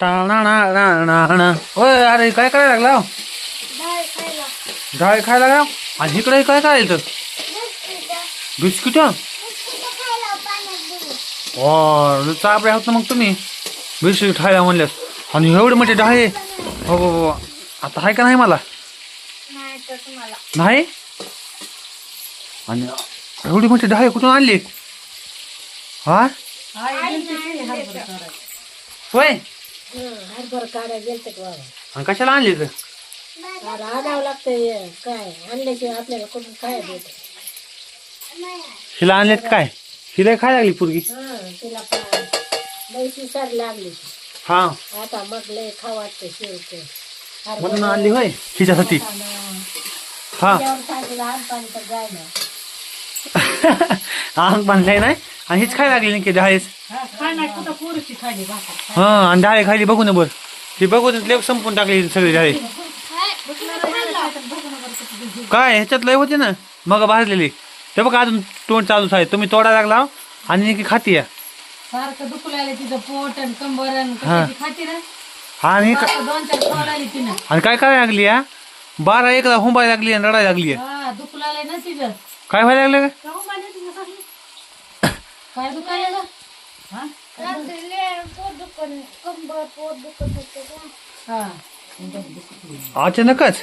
टाणा ओय अरे काय करायला लागला? हो? डाळ खायला लागला? आणि इकडे काय करायचं? बिस्किटं. ओ चापडे आहोत ना मग तुम्ही. बिस्किट खायला म्हणल्यास. आणि एवढे मोठे डाळे हो हो हो. आता आहे का नाही मला? नाही आणि एवढी मोठी डाळे कुठून आणली? हा? होय. हरभर काढा गेलत बाबा? आणि कशाला आणली तर अरे आणावं लागतंय काय? आणल्याशिवाय आपल्याला कुठून काय देत हिला आणलेत काय? हिला खायला लागली पुरगी. हा तिला पा- लागली. हा. आता मग लय खा वाटतं शेवट. म्हणून आणली होय हिच्यासाठी हा. सांगितलं आण पाणी तर जाय ना अंग बांधलाय नाही. आणि हीच खायला लागली की डाळेच. नाही हा आणि डाळी खायली बघू ना बर. ती बघू ना लेप संपून टाकली सगळी डाळी. काय ह्याच्यात लय होते ना मग भाजलेली. ते बघा अजून तोंड चालूच आहे तुम्ही तोडा लागला हो, आणि की खाती सारखं दुखलाय तिचं पोट आणि कंबर आणि हा. खाती ना आणि काय करायला लागली या बारा एकला हुंबायला लागली आणि रडायला लागली दुखू लागले ना तिचं. काय व्हायला लागलं का? काय दुखायला हा? हा. अचानकच?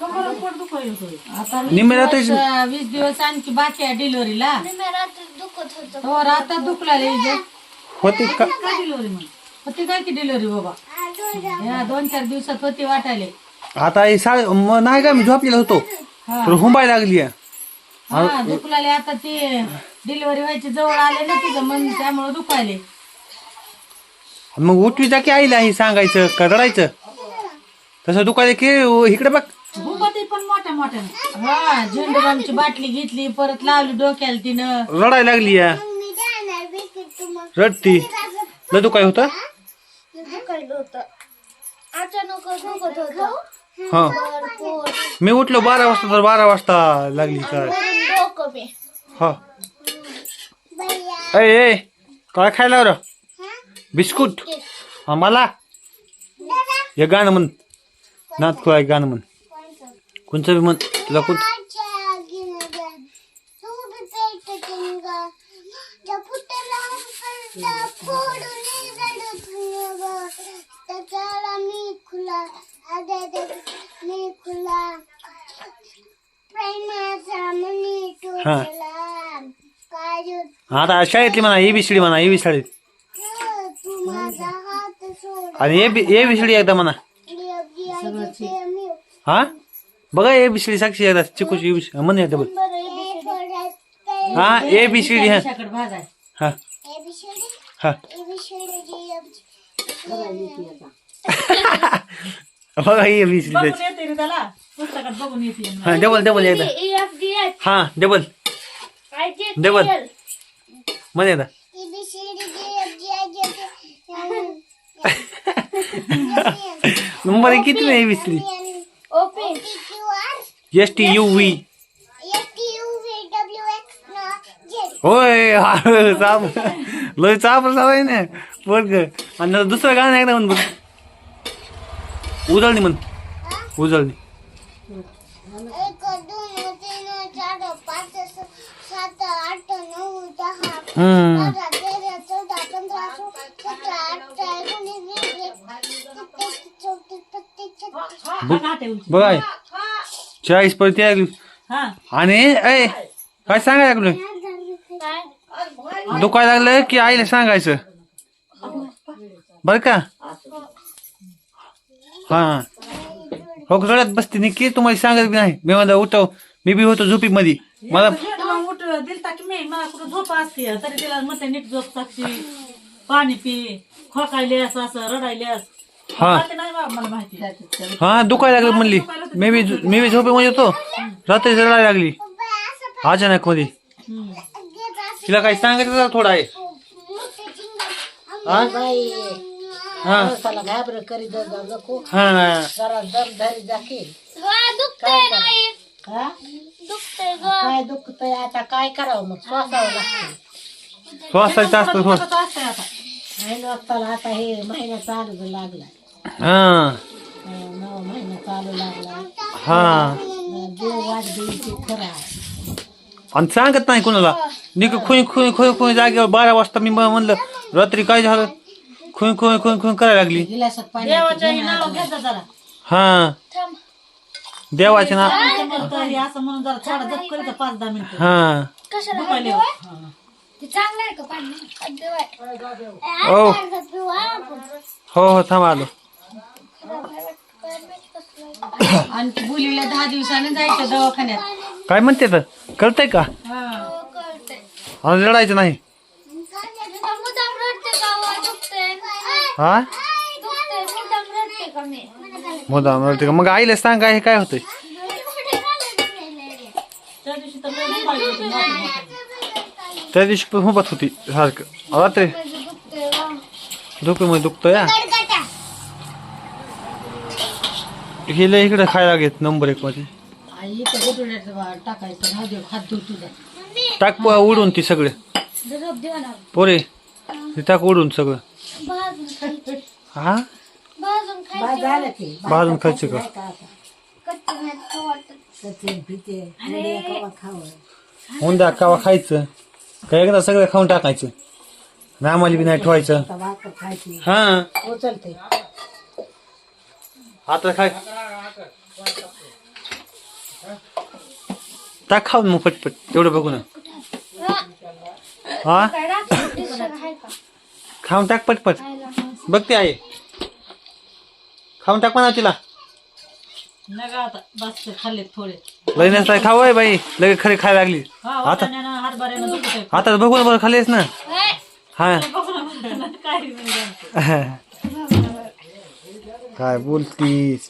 कंबर पोट दुखायला आता निम्मे रात्रीच- वीस दिवस- वीस दिवस आणखी बाकी आहे डिलिव्हरीला. आणि मी रात्री दुखत होतं. तो आता दुखला रे होती का? डिलिव्हरी मग? होती काय की डिलिव्हरी बाबा? या दोन चार दिवसात होती वाटायले. आता ही सा म- नाही का मी झोपलेला होतो. हा तर हुंबायला लागली हा दुखलाले आता ते डिलिव्हरी व्हायची जवळ आले ना तिचं मन त्यामुळे दुखायले. मग उठवी जा की आईला ही सांगायचं का रडायचं? तसं दुखायला की इकडे बघ. पण मोठ्या मोठ्या. हा झेंडूबामची बाटली घेतली परत लावली डोक्याला तिनं. रडायला लागली या मी जाणार बिस्किट तुम्हाला रडती. लय दुखाय होतं? दुखायला होतं. अचानक दुखत होतं. हा. मी उठलो बारा वाजता तर बारा वाजता लागली काय? वरून डोकं बी हा ए ए काय खायला बरं? बिस्कुट. हा मला? हे गाणं म्हण. नात खुळा एक गाणं म्हण. कोणचं? बी म्हण. तुला कोण काय आता शाळेतली म्हणा ए बी सी डी म्हणा ए बी शाळेत तू माझा हात सोड आणि A B A B C D एकदा म्हणा. हा? बघा ए बी सी डी साक्षी एकदा चिकूची ए बी सी म्हण एकदा बघ. हे हा ए बी सी डी हा. हा. हा. बघा ए बी सी डी बघून येते रे त्याला. पुस्तकात बघून येते हा डबल डबल एकदा. एफ डी एच हा डबल डबल एकदा जे नंबर किती नाही R S T U V U होय हा, चाप. लय चाप आहे ना पोरग. आणि दुसरं गाणं एकदा म्हण बघ. उजळणी म्हण. उजळणी. हम्म. बघा चाळीस परत हा. आणि ए काय सांगायला लागलं? काय दुखायला लागलं की आईला सांगायचं. बर का? हा. हो रडत बसते. निकी तुम्हाला सांगत बी नाही. मी म्हणलं उठव. मी बी होतो झोपी मध्ये मला तुला उठ दिलता की मी मला कुठं झोप असते. तरी तिला म्हणते नीट झोप साक्षी. पाणी पी. असं हा. नाही मला माहिती. हा दुखायला लागलं म्हणली. मी बी मी बी झोपेमध्ये होतो. रात्री रडायला लागली. अचानक मध्ये. तिला काही सांगायचं जरा थोडं आहे. हा? हा. घाबर नको हा जरा हा ग. काय दुखतंय? आता काय करावं मग? श्वासावं लागतं श्वासाचा असतो श्वास असतंय आता. महिना वाजताला आता हे महिना चालू लागला. हा. महिना चालू लागला. हा. देव वाट द्यायची खरं. आहे आणि सांगत नाही कोणाला. निक खुई खुई खुई खुई जागेवर बारा वाजता मी म- म्हणलं रात्री काय झालं? खुई खुई खुई खुई करायला लागली. गिलासात पाणी देवाच्या नाव जरा. हा. देवाचे ना हे? असं म्हणून जरा थोडा जप करायचं पाच दहा मिनिटं. हा. कशाला दुखायले. ते चांगलं आहे का पाणी? देवाय ओ पिऊ हा आपण. हो हो थांब आलो. आणि बुलीला दहा दिवसाने जायचं दवाखान्यात. काय म्हणते तर? कळतंय का? कळतंय. आणि रडायचं नाही. हा मुद्दाम रडते का मग आईला सांग काय हे काय होतंय त्या दिवशी तर लय होतं मोठं मोठं. त्या दिवशी पण हुबत होती सारखं रात्री दुखते व. दुखी मध्ये दुखतं या. हिला इकडे खायला घेत नंबर एक मध्ये आई टाकायचं राहू दे हात धुव तुझा टाक प- उडून ती सगळे. पोरे ती टाक उडून सगळं भाजून खायची. हा? भाजून खायची. झालं की. भाजून खायचं का? नाही का आता? कच्चं नाही खाऊ वाटत. कच्चे पिते उद्या कवा खावं? उंदा कावा खायचं? काय एकदा सगळं खाऊन टाकायचं? नामाली बी नाही ठेवायचं. आता भाकर खायची. हा? उचलते. आता खाय. टाक खाऊन मग पटपट. तेवढं बघू ना. हा? काय रात्री डिस्टर्ब आहे का? खाऊन टाक पटपट. खायला. बघते आहे खाऊन टाक म्हणा तिला. नका आता बस खाल्ले थोडे. लई नसता खाऊ आहे बाई. लगे खरे खायला लागली. हा आता वाटाण्यानं हरभऱ्यानं दुखत आहे. आता बघू ना बरं खाल्लीस ना. हे, हा बघू ना म्हणलं, काय नाही जाणतं. काय बोलतीस.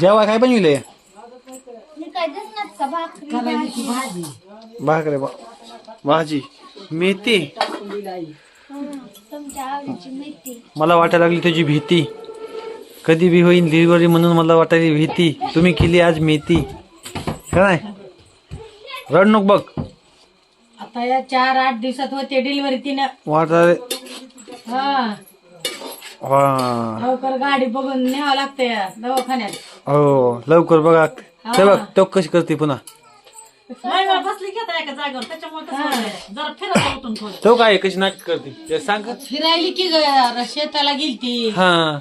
जेव्हा काय बनविलंय? मी काय दिसणार का भाकरी भाजी. मेथी. हं, मला वाटायला लागली तुझी भीती. कधी बी होईन डिलिव्हरी म्हणून मला वाटायली भीती. तुम्ही केली आज मेथी. काय? रड नको बघ. आता या चार आठ दिवसात होते डिलिव्हरी तिनं. हा. हा. लवकर गाडी बघून न्यावं लागतंय दवाखान्यात. हो लवकर बघा. ते बघ तो कशी करते पुन्हा? नाही वेळ बसली की आता एका जागेवर. त्याच्यामुळे तसं होतंय. जरा फिरत उठून थोडं. तो काय कशी नाटक करते. ते सांग. फिरायली की ग शेताला गेलती. हा.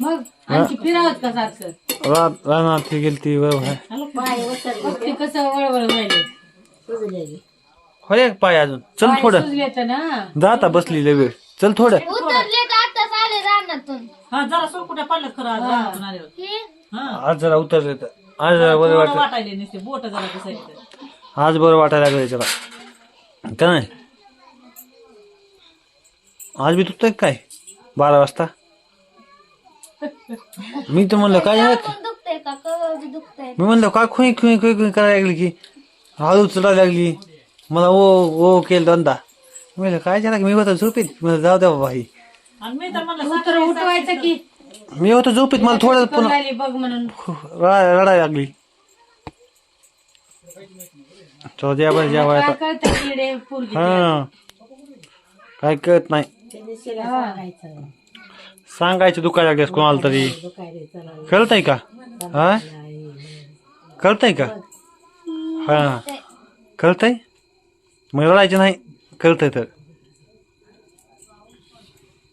मग आणखी फिरावत का सारखं? रा- रानात गेली ती बरोबर आहे. बघ ते कसं वळवळ व्हायले. होय एक पाय अजून. चल थोडं. सुजले तर ना. जा आता बसली लय वेळ. चल थोडं. उतरले तर आताच आले रानातून. हा जरा पडल्यात खरं आज रानातून आल्यावर. हे? हा. आज जरा उतरले तर. आज जरा बरं थोडं वाटत वाटायले नसते बोट जरा आज बरं वाटायला लागलं जरा का नाही? आज बी दुखतंय काय? बारा वाजता? मी तर म्हणलं काय झालं? पण दुखतंय का? कवर बी दुखतंय. मी म्हणलं काय खुई खुई खुई खुई करायला लागली की? हळू चढायला लागली. मला ओ ओ केलं दोनदा मी म्हणलं काय झालं? की मी होतो झोपीत. मला जाऊ द्या बाबा ही आणि मी तर म्हणलं उतर साखर- उठवायचं की. मी होतो झोपीत. मला थोडं पुन्हा राहिली बघ म्हणून. रडा- रडायला लागली. तो द्या बरं जेवाय काय आता. कळतं किडे पोरगी हा. काय कळत नाही. सांगायचं सांगायचं दुखायला लागल्यास कोणाला तरी. दुखायले चला कळतंय का? हा? कळतंय का? हा. कळतंय? मग रडायचं नाही. कळतंय तर.